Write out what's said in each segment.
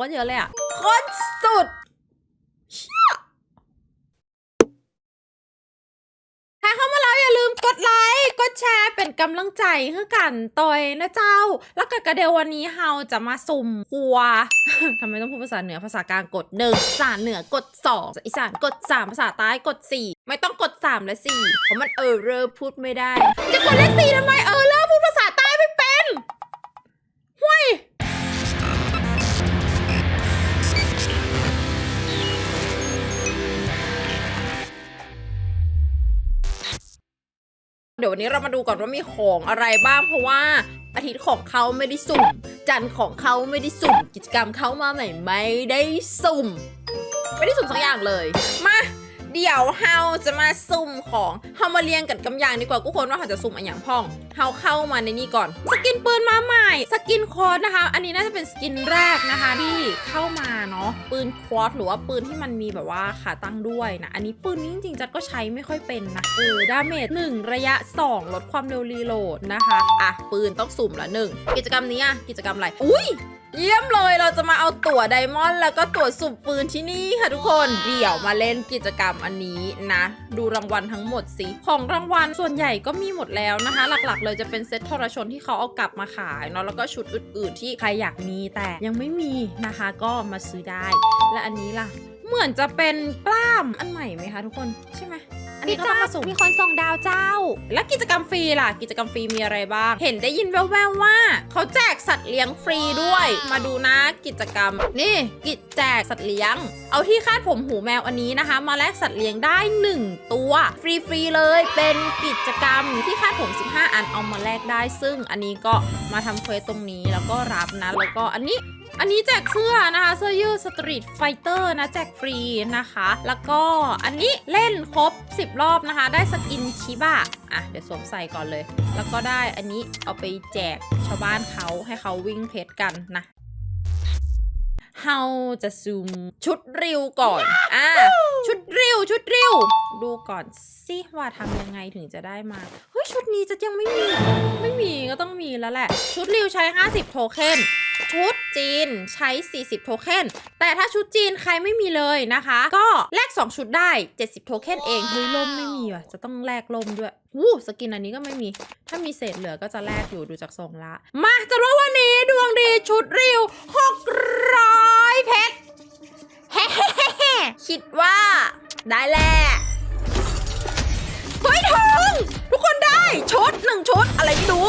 ก็เยอะเลยอะโคตรสุดเชี่ยใครเข้ามาแล้วอย่าลืมกดไลค์ กดแชร์เป็นกำลังใจให้กันตอยนะเจ้า แล้วก็กระเดววันนี้เฮาจะมาสุ่มกัวทำไมต้องพูดภาษาเหนือภาษากลางกดหนึ่งภาษาเหนือกดสองภาษาอีสานกดสามภาษาใต้กดสี่ไม่ต้องกดสามและสี่เพราะมันเออเรอพูดไม่ได้ จะกดเลขสี่ทำไมเออเรอ เดี๋ยววันนี้เรามาดูก่อนว่ามีของอะไรบ้างเพราะว่าอาทิตย์ของเขาไม่ได้สุ่ม จันทร์ของเขาไม่ได้สุ่ม กิจกรรมเขามาใหม่ไม่ได้สุ่ม ไม่ได้สุ่มสักอย่างเลย มา เดี๋ยวเฮาจะมาสุ่มของเฮามาเรียงกันกำยางดีกว่ากูคนว่าเขาจะสุ่มอะไรอย่างพ่องเฮาเข้ามาในนี่ก่อน สกินปืนมาใหม่ สกินโค้ดนะคะ อันนี้น่าจะเป็นสกินแรกนะคะที่เข้ามาเนาะปืนควอตหรือว่าปืนที่มันมีแบบว่าขาตั้งด้วยนะ อันนี้ปืนนี้จริงๆจัดก็ใช้ไม่ค่อยเป็นนะเออดาเมจ1ระยะ 2 ลดความเร็วรีโหลดนะคะ อะปืนต้องสุ่มละหนึ่งกิจกรรมนี้อะกิจกรรมอะไรอุ้ย เยี่ยมเลยเราจะมาเอาตั๋วไดมอนด์แล้วก็ตั๋วสุ่มปืนที่นี่ค่ะทุกคนเดี๋ยวมาเล่นกิจกรรมอันนี้นะ ดูรางวัลทั้งหมดสิของรางวัลส่วนใหญ่ก็มีหมดแล้วนะคะ หลักๆ เลยจะเป็นเซ็ตทรชนที่เขาเอากลับมาขายเนาะแล้วก็ชุดอื่น ๆ ที่ใครอยากมีแต่ยังไม่มีนะคะ ก็มาซื้อได้ และอันนี้ล่ะ เหมือนจะเป็นปล้ามอันใหม่ไหมคะทุกคนใช่ไหมอันนี้ก็ต้องมาสุ่มมีคนส่งดาวเจ้า แล้วกิจกรรมฟรีล่ะ กิจกรรมฟรีมีอะไรบ้าง เห็นได้ยินแว่วๆว่า เขาแจกสัตว์เลี้ยงฟรีด้วย มาดูนะกิจกรรม นี่ กิจแจกสัตว์เลี้ยง เอาที่คาดผมหูแมวอันนี้นะคะ มาแลกสัตว์เลี้ยงได้ 1 ตัว ฟรีๆเลย เป็นกิจกรรมที่คาดผม 15 อันเอามาแลกได้ ซึ่งอันนี้ก็มาทำเควสตรงนี้แล้วก็รับนะแล้วก็อันนี้ อันนี้แจกเสื้อนะคะเสื้อยืดสตรีทไฟเตอร์นะแจกฟรีนะคะ แล้วก็อันนี้เล่นครบ 10 รอบนะคะ ได้สกินชิบะอะเดี๋ยวสวมใส่ก่อนเลย แล้วก็ได้อันนี้เอาไปแจกชาวบ้านเขาให้เขาวิ่งเพชรกันนะเฮาจะซูมชุดริวก่อน อะชุดริว ชุดริว ดูก่อนสิว่าทำยังไงถึงจะได้มา เฮ้ย ชุดนี้จะยังไม่มี ไม่มีก็ต้องมีแล้วแหละ ชุดริวใช้ 50 โทเค็น ชุดจีนใช้ 40 โทเค็น แต่ถ้าชุดจีนใครไม่มีเลยนะคะ ก็แลก 2 ชุดได้ 70 โทเค็นเอง เฮ้ยล่มไม่มีว่ะ จะต้องแลกล่มด้วยวู้สกินอันนี้ก็ไม่มี ถ้ามีเศษเหลือก็จะแลกอยู่ดูจากทรงละ มาจะรู้วันนี้ดวงดีชุดริว 600 เพชรเฮ้ๆคิดว่าได้แหละเฮ้ยทองทุกคนได้ชุดหนึ่งชุดอะไรไม่รู้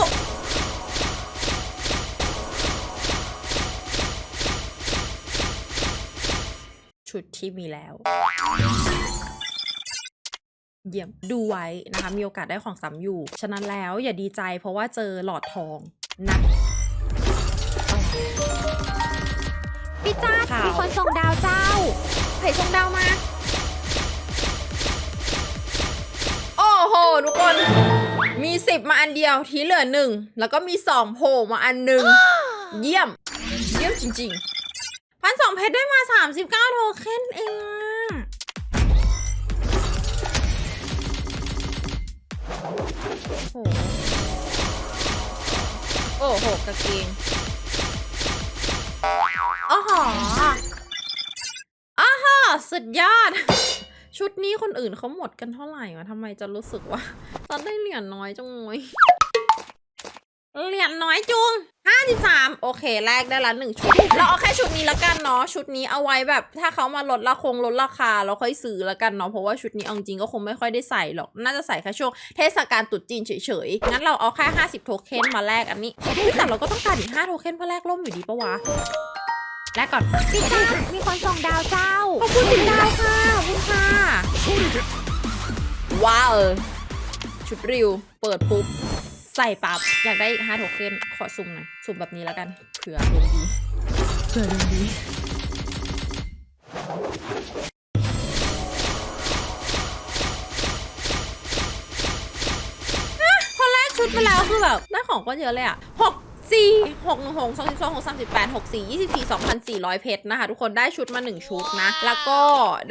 ชุดที่มีแล้ว เยี่ยมดูไว้นะคะ มีโอกาสได้ของซ้ำอยู่ ฉะนั้นแล้วอย่าดีใจเพราะว่าเจอหลอดทองนะพี่จ้าข่าวมีคนส่งดาวเจ้าไผ่ทรงดาวมา โอ้โห ทุกคน มีสิบมาอันเดียวทีเหลือหนึ่ง แล้วก็มีสองโผล่มาอันหนึ่ง เยี่ยม เยี่ยมจริง ๆ พันสองเพชรได้มาสามสิบเก้าโทเค็นเองโอ้โหโอ้โหกางเกงอ๋อหออ๋อหอสุดยอด ชุดนี้คนอื่นเขาหมดกันเท่าไหร่วะทำไมจะรู้สึกว่าตอนได้เหรียญน้อยจังเลย เหรียญน้อยจุง53 โอเค แลกได้ละหนึ่งชุด เราเอาแค่ชุดนี้ละกันเนาะ ชุดนี้เอาไว้แบบ ถ้าเขามาลดราคงลดราคาเราค่อยซื้อละกันเนาะ เพราะว่าชุดนี้เอาจริงก็คงไม่ค่อยได้ใส่หรอก น่าจะใส่แค่ช่วงเทศกาลตรุษจีนเฉยๆ งั้นเราเอาแค่ 50 โทเค็นมาแลกอันนี้อุ๊ยแต่เราก็ต้องการอีก 5 โทเค็นเพื่อแลกร่มอยู่ดีปะวะแลกก่อนพี่จ้ามีคนส่งดาวเจ้า ขอบคุณคุณดาวค่ะขอบคุณค่ะ ว้าว ชุดริว เปิดปุ๊บ ใส่ปั๊บอยากได้อีก5โทเค็นขอสุ่มหน่อย สุ่มแบบนี้แล้วกันเผื่อดวงดีเผื่อดวงดีพอแลกชุดไปแล้วคือแบบได้ของก็เยอะเลยอะหก 4 6 1 6 2 2 6 3 8 6 4 24 2,400เพชรนะคะ ทุกคนได้ชุดมา1ชุดนะ แล้วก็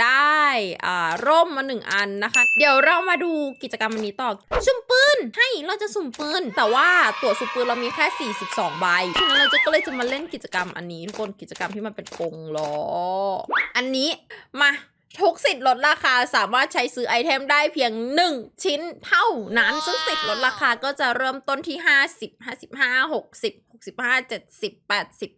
ได้อ่าร่มมา1อันนะคะ เดี๋ยวเรามาดูกิจกรรมวันนี้ต่อสุ่มปืนให้เราจะสุ่มปืน แต่ว่าตั๋วสุ่มปืนเรามีแค่ 42 ใบฉะนั้นเราจะก็เลยจะมาเล่นกิจกรรมอันนี้ทุกคนกิจกรรมที่มันเป็นกงล้ออันนี้มา ทุกสิทธิ์ลดราคาสามารถใช้ซื้อไอเทมได้เพียง 1 ชิ้นเท่านั้น ซึ่งสิทธิ์ลดราคาก็จะเริ่มต้นที่ 50 55 60 65 70 80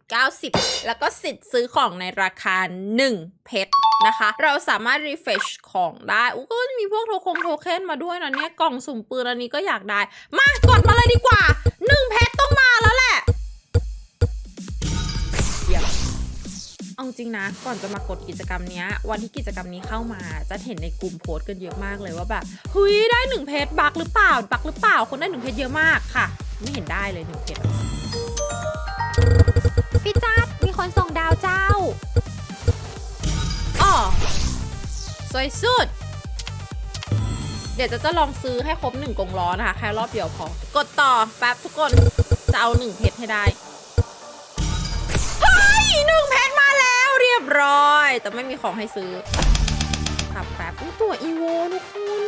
90 แล้วก็สิทธิ์ซื้อของในราคา 1 เพชรนะคะ เราสามารถ refresh ของได้อู้ก็จะมีพวกโทคงโทเค็นมาด้วยนะเนี่ย กล่องสุ่มปืนอันนี้ก็อยากได้ มากดมาเลยดีกว่า 1 เพชร ริงนะ ก่อนจะมากดกิจกรรมนี้วันที่กิจกรรมนี้เข้ามาจะเห็นในกลุ่มโพสต์กันเยอะมากเลยว่าแบบเฮ้ยได้หนึ่งเพชรบักหรือเปล่าบักหรือเปล่าคนได้หนึ่งเพชรเยอะมากค่ะ ไม่เห็นได้เลยหนึ่งเพชรพี่จัดมีคนส่งดาวเจ้าอ๋อสวยสุด เดี๋ยวจะจะลองซื้อให้ครบหนึ่งกงล้อนะคะ แค่รอบเดียวพอกดต่อแป๊บทุกคนจะเอาหนึ่งเพชรให้ได้ ร้อย แต่ไม่มีของให้ซื้อครับแป๊บตัวอีโวทุกคน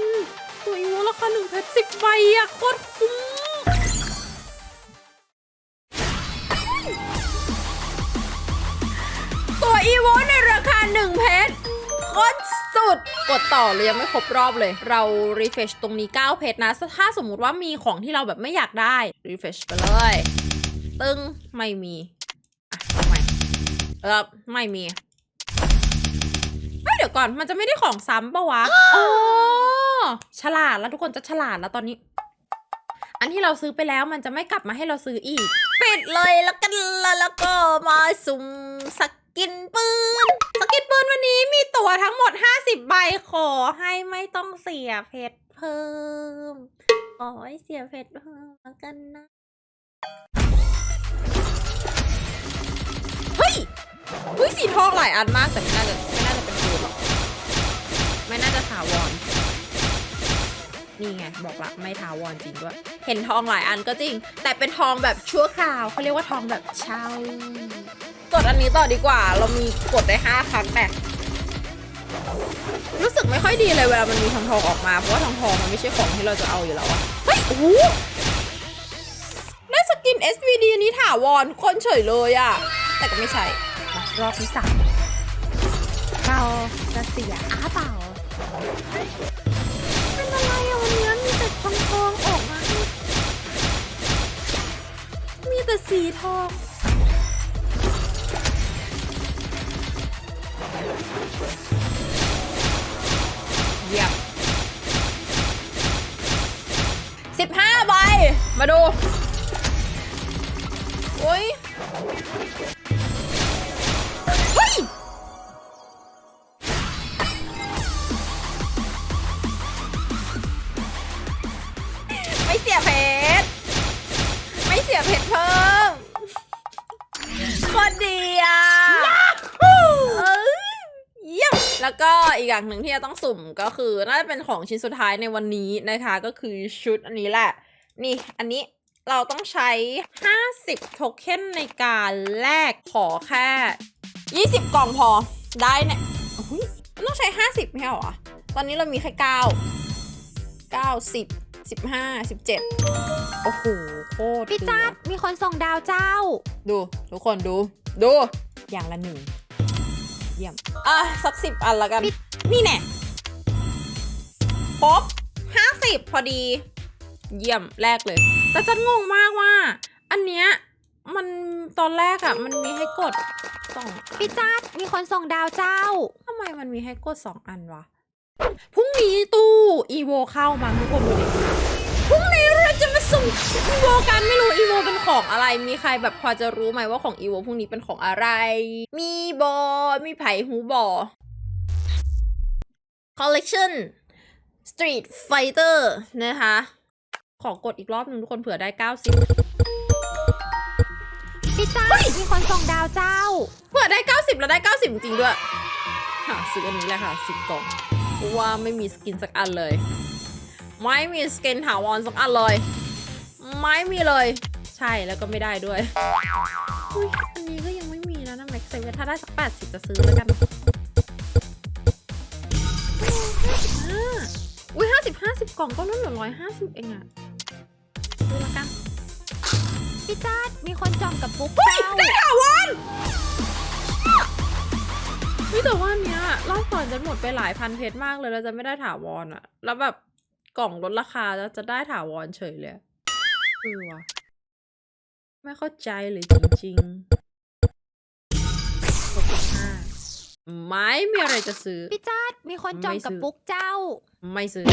ตัวอีโวราคาหนึ่งเพชรสิบใบอะโคตรคุ้มตัวอีโวในราคาหนึ่งเพชรโคตรสุด กดต่อเลยยังไม่ครบรอบเลย เรา refresh ตรงนี้ 9 เพชรนะ ถ้าสมมุติว่ามีของที่เราแบบไม่อยากได้ refresh ไปเลย ตึงไม่มี อะทำไมเออไม่มี ดี๋ยวก่อนมันจะไม่ได้ของซ้ำปะวะอ๋อฉลาดแล้วทุกคนจะฉลาดแล้วตอนนี้ อันที่เราซื้อไปแล้วมันจะไม่กลับมาให้เราซื้ออีก ปิดเลยแล้วกันละแล้วก็มาสุ่มสกินปืนสกินปืนวันนี้มีตั๋วทั้งหมด 50 ใบขอให้ไม่ต้องเสียเพชรเพิ่ม ขอให้เสียเพชรเพิ่มแล้วกันนะ เฮ้ยเฮ้ยสีทองหลายอันมากแต่ไม่น่าจะไม่น่าจะเป็น ปืนหรอกไม่น่าจะถาวร นี่ไง บอกละไม่ถาวรจริงด้วย เห็นทองหลายอันก็จริง แต่เป็นทองแบบชั่วคราวเขาเรียกว่าทองแบบเช่ากดอันนี้ต่อดีกว่า เรามีกดได้ 5 ครั้งแต่รู้สึกไม่ค่อยดีเลยเวลามันมีทองทองออกมา เพราะว่าทองทองมันไม่ใช่ของที่เราจะเอาอยู่แล้วอะเฮ้ยโอ้โหได้สกิน SVD นี้ถาวรคนเฉยเลยอะแต่ก็ไม่ใช่รอบที่สาม เราจะเสียอาเปล่าเป็นอะไรอะวันนี้มีแต่ทองทองๆออกมาให้มีแต่สีทองเยี่ยมสิบห้าใบ มาดู โอ้ย ไม่เสียเพชร ไม่เสียเพชรเพิ่มคตรดีอะเอ้ยเยี่ยมแล้วก็อีกอย่างหนึ่งที่จะต้องสุ่มก็คือ น่าจะเป็นของชิ้นสุดท้ายในวันนี้นะคะ ก็คือชุดอันนี้แหละ นี่อันนี้เราต้องใช้ 50 โทเค็นในการแลกขอแค่ 20 กล่องพอได้เนี่ยต้องใช้ 50ไม่ใช่หรอ ตอนนี้เรามีแค่ 9 90 15 17 โอ้โหโคตรพี่จัดดีอะมีคนส่งดาวเจ้า ดู ทุกคนดู ดู อย่างละหนึ่ง เยี่ยม อะ สักสิบอันละกันพี่นี่แน่ครบห้าสิบพอดี เยี่ยมแรกเลย แต่จันงงมากว่า อันเนี้ยมันตอนแรกอะมันมีให้กดสองพี่จัดมีคนส่งดาวเจ้าทำไมมันมีให้กดสองอันวะ พรุ่งนี้ตู้อีโวเข้ามาทุกคนดูดิพรุ่งนี้เราจะมาสุ่มอีโวกันไม่รู้อีโวเป็นของอะไร มีใครแบบพอจะรู้ไหมว่าของอีโวพรุ่งนี้เป็นของอะไร มีบอมีไผ่หูบอ collection street fighter นะคะ ขอกดอีกรอบหนึ่งทุกคนเผื่อได้ 90พี่จัดมีคนส่งดาวเจ้า เผื่อได้ 90 แล้วได้ 90 จริงๆด้วย หาซื้ออันนี้แหละค่ะ 10กล่อง ว่าไม่มีสกินสักอันเลย ไม่มีสกินถาวรสักอันเลย ไม่มีเลย ใช่แล้วก็ไม่ได้ด้วยอุ้ยอันนี้ก็ยังไม่มีนะนะแม็กเซเว่นถ้าได้สักแปดสิบจะซื้อแล้วกันอุ้ยห้าสิบห้าสิบกล่องก็ลดเหลือร้อยห้าสิบเองอะซื้อแล้วกันพี่จัดมีคนจองกับปุ๊กเฮ้ยเจ้าได้ถาวร เฮ้ยแต่ว่าอันเนี้ยรอบก่อนจะหมดไปหลายพันเพชรมากเลยแล้วจะไม่ได้ถาวรอะแล้วแบบกล่องลดราคาแล้วจะได้ถาวรเฉยเลยเออวะไม่เข้าใจเลยจริงๆหกสิบห้าไม่มีอะไรจะซื้อ พี่จัดมีคนจองกับไม่ซื้อปุ๊กเจ้า ไม่ซื้อ